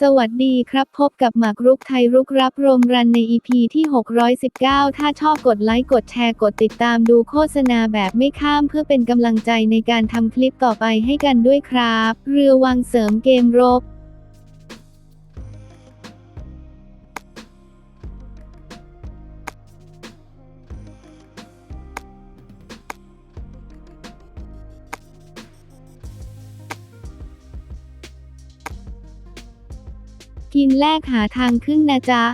สวัสดีครับพบกับหมากรุกไทยรุกรับโรมรันใน EP ที่ 619 ถ้าชอบกดไลค์กดแชร์กดติดตามดูโฆษณาแบบไม่ข้ามเพื่อเป็นกำลังใจในการทำคลิปต่อไปให้กันด้วยครับ เรือวางเสริมเกมรบ กินแลกหาทางขึ้นนะจ๊ะ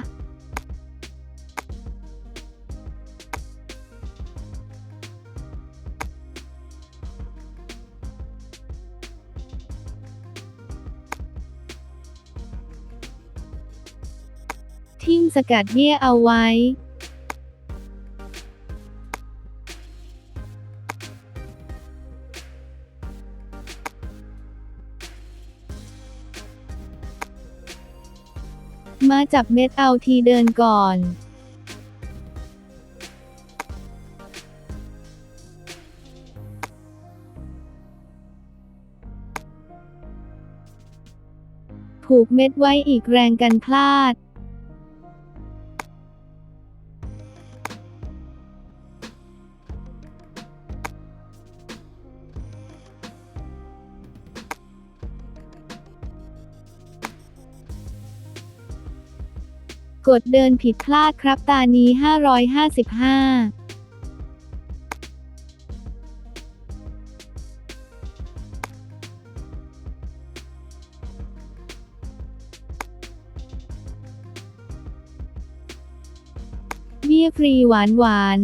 ทิ่มสกัดเบี้ยเอาไว้ มาจับเม็ดเอาทีเดินก่อนผูกเม็ดไว้อีกแรงกันพลาด กดเดินผิดพลาดครับตานี้ 555เบี้ยฟรีหวานหวาน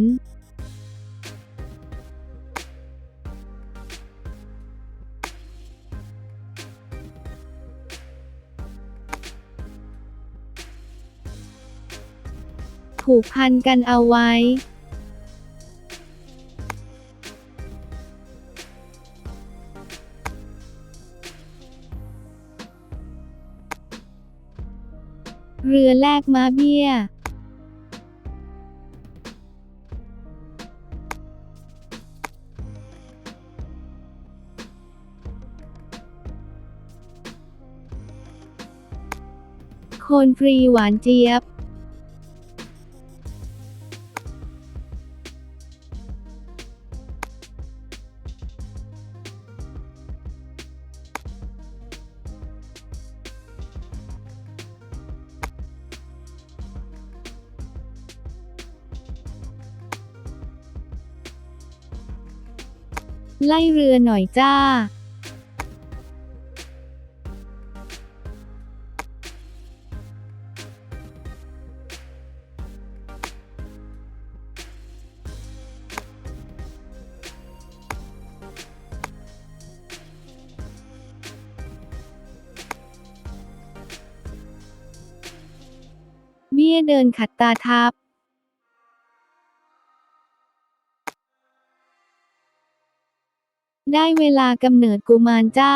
ผูกพันกันเอาไว้เรือแลกมาเบี้ย โคนฟรีหวานเจี๊ยบ ไล่เรือหน่อยจ้า เบี้ยเดินขัดตาทับ ได้เวลากำเนิดกุมารจ้า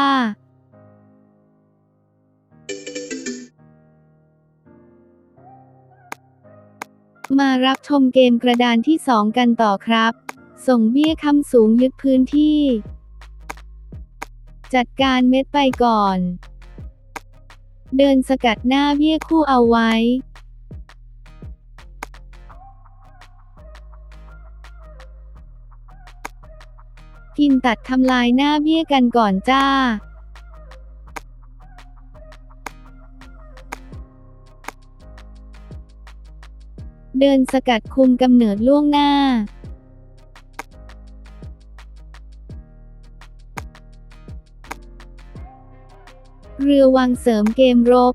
มารับชมเกมกระดานที่ 2 กันต่อครับ ส่งเบี้ยคำสูงยึดพื้นที่ จัดการเม็ดไปก่อน เดินสกัดหน้าเบี้ยคู่เอาไว้ กินตัดทำลายหน้าเบี้ยกันก่อนจ้าเดินสกัดคุมกำเนิดล่วงหน้า เรือวางเสริมเกมรบ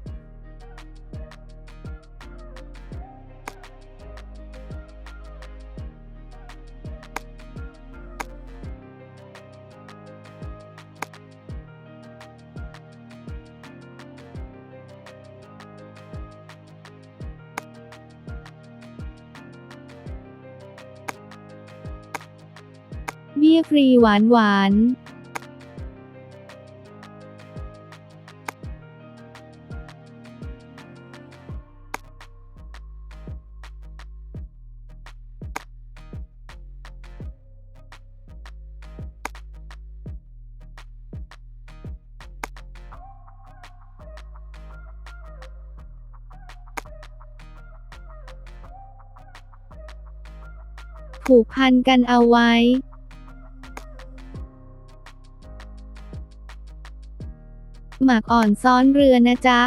เบี้ยฟรีหวานหวานผูกพันกันเอาไว้ หมากอ่อนซ้อนเรือนะจ๊ะ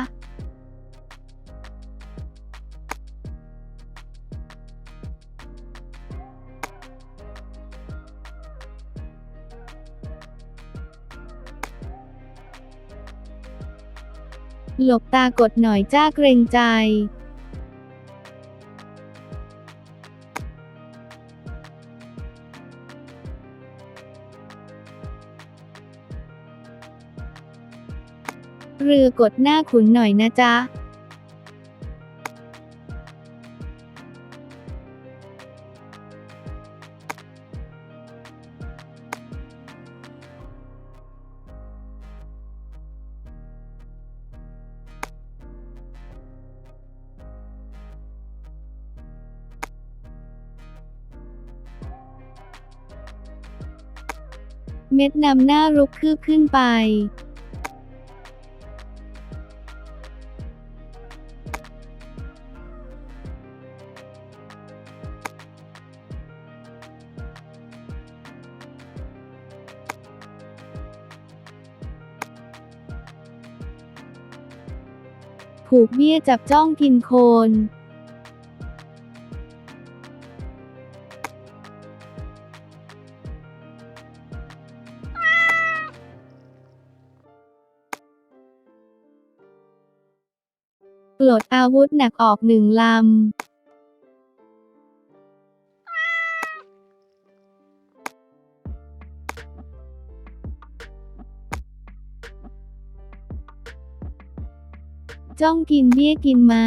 หลบตากดหน่อยจ้าเกรงใจ เรือกดหน้าขุนหน่อยนะจ๊ะเม็ดนำหน้ารุกคืบขึ้นไป ผูกเบี้ยจับจ้องกินโคนปลดอาวุธหนักออกหนึ่งลำ จ้องกินเบี้ยกินม้า